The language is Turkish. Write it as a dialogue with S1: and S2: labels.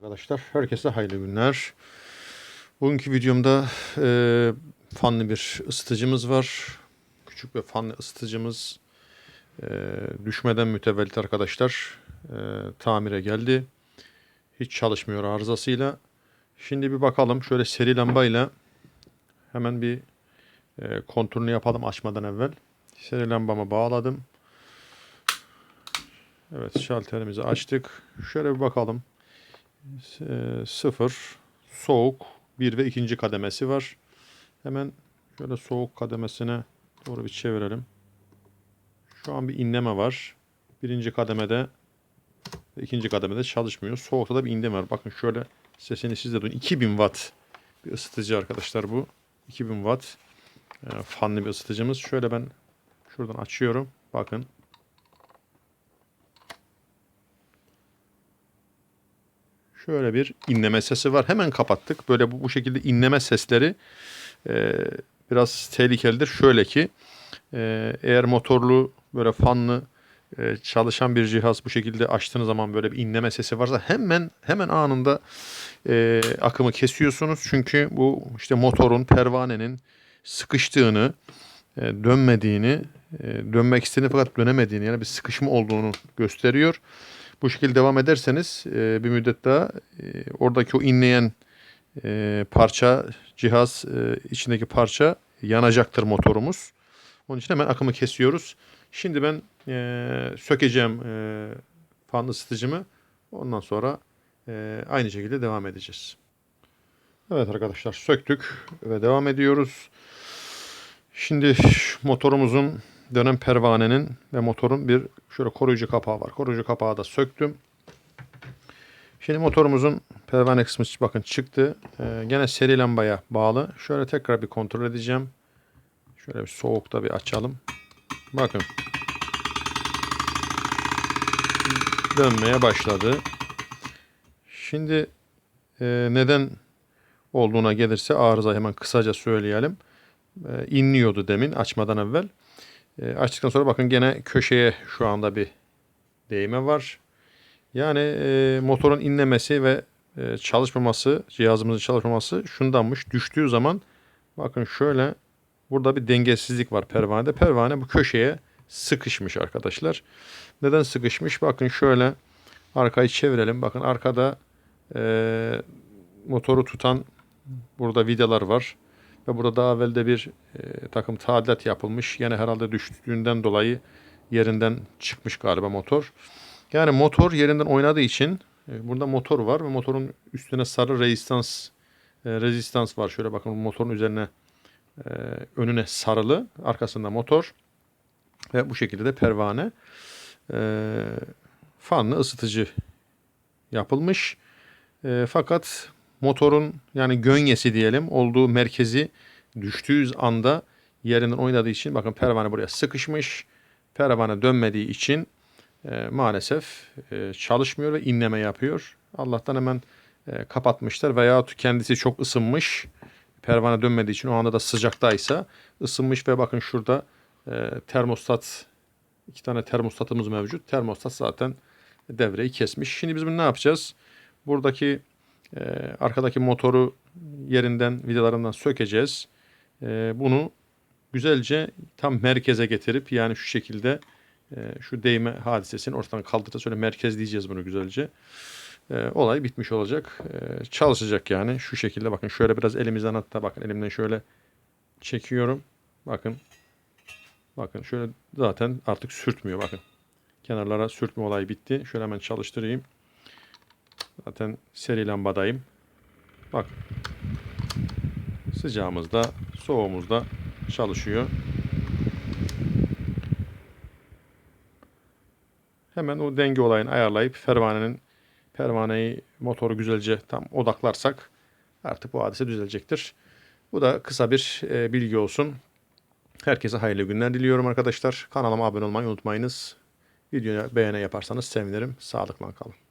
S1: Arkadaşlar herkese hayırlı günler. Bugünkü videomda e, fanlı bir ısıtıcımız var. Küçük ve fanlı ısıtıcımız e, düşmeden mütevellit arkadaşlar e, tamire geldi. Hiç çalışmıyor arızasıyla. Şimdi bir bakalım şöyle seri lambayla hemen bir e, konturunu yapalım açmadan evvel. Seri lambamı bağladım. Evet şalterimizi açtık. Şöyle bir bakalım. E, sıfır, soğuk, bir ve ikinci kademesi var. Hemen şöyle soğuk kademesine doğru bir çevirelim. Şu an bir inleme var. Birinci kademede ve ikinci kademede çalışmıyor. Soğukta da bir inleme var. Bakın şöyle sesini siz de duyun. 2000 watt bir ısıtıcı arkadaşlar bu. 2000 watt e, fanlı bir ısıtıcımız. Şöyle ben şuradan açıyorum. Bakın. Şöyle bir inleme sesi var. Hemen kapattık. Böyle bu, bu şekilde inleme sesleri e, biraz tehlikelidir. Şöyle ki e, eğer motorlu böyle fanlı e, çalışan bir cihaz bu şekilde açtığınız zaman böyle bir inleme sesi varsa hemen hemen anında e, akımı kesiyorsunuz. Çünkü bu işte motorun pervanenin sıkıştığını, e, dönmediğini, e, dönmek istediğini fakat dönemediğini yani bir sıkışma olduğunu gösteriyor. Bu şekilde devam ederseniz e, bir müddet daha e, oradaki o inleyen e, parça, cihaz e, içindeki parça yanacaktır motorumuz. Onun için hemen akımı kesiyoruz. Şimdi ben e, sökeceğim e, fan ısıtıcımı. Ondan sonra e, aynı şekilde devam edeceğiz. Evet arkadaşlar söktük ve devam ediyoruz. Şimdi motorumuzun dönem pervanenin ve motorun bir şöyle koruyucu kapağı var. Koruyucu kapağı da söktüm. Şimdi motorumuzun pervane kısmı bakın çıktı. Ee, gene seri lambaya bağlı. Şöyle tekrar bir kontrol edeceğim. Şöyle bir soğukta bir açalım. Bakın. Dönmeye başladı. Şimdi e, neden olduğuna gelirse arıza hemen kısaca söyleyelim. E, inliyordu demin açmadan evvel. E, açtıktan sonra bakın gene köşeye şu anda bir değme var. Yani e, motorun inlemesi ve e, çalışmaması, cihazımızın çalışmaması şundanmış. Düştüğü zaman bakın şöyle burada bir dengesizlik var pervanede. Pervane bu köşeye sıkışmış arkadaşlar. Neden sıkışmış? Bakın şöyle arkayı çevirelim. Bakın arkada e, motoru tutan burada vidalar var. Ve burada daha evvel de bir e, takım tadilat yapılmış. Yine herhalde düştüğünden dolayı yerinden çıkmış galiba motor. Yani motor yerinden oynadığı için e, burada motor var ve motorun üstüne sarı rezistans e, rezistans var. Şöyle bakın motorun üzerine e, önüne sarılı, arkasında motor ve bu şekilde de pervane e, fanlı ısıtıcı yapılmış. E, fakat motorun yani gönyesi diyelim olduğu merkezi düştüğü anda yerinden oynadığı için bakın pervane buraya sıkışmış. Pervane dönmediği için e, maalesef e, çalışmıyor ve inleme yapıyor. Allah'tan hemen e, kapatmışlar veya kendisi çok ısınmış. Pervane dönmediği için o anda da sıcaktaysa ısınmış ve bakın şurada e, termostat iki tane termostatımız mevcut. Termostat zaten devreyi kesmiş. Şimdi biz bunu ne yapacağız? Buradaki e, arkadaki motoru yerinden vidalarından sökeceğiz. E, bunu güzelce tam merkeze getirip yani şu şekilde e, şu değme hadisesini ortadan kaldıracağız. Şöyle merkezleyeceğiz bunu güzelce. E, olay bitmiş olacak. E, çalışacak yani şu şekilde bakın şöyle biraz elimizden hatta bakın elimden şöyle çekiyorum. Bakın. Bakın şöyle zaten artık sürtmüyor bakın. Kenarlara sürtme olayı bitti. Şöyle hemen çalıştırayım. Zaten seri lambadayım. Bak. Sıcağımızda, soğuğumuzda çalışıyor. Hemen o denge olayını ayarlayıp pervanenin pervaneyi motoru güzelce tam odaklarsak artık bu hadise düzelecektir. Bu da kısa bir e, bilgi olsun. Herkese hayırlı günler diliyorum arkadaşlar. Kanalıma abone olmayı unutmayınız. Videoya beğene yaparsanız sevinirim. Sağlıkla kalın.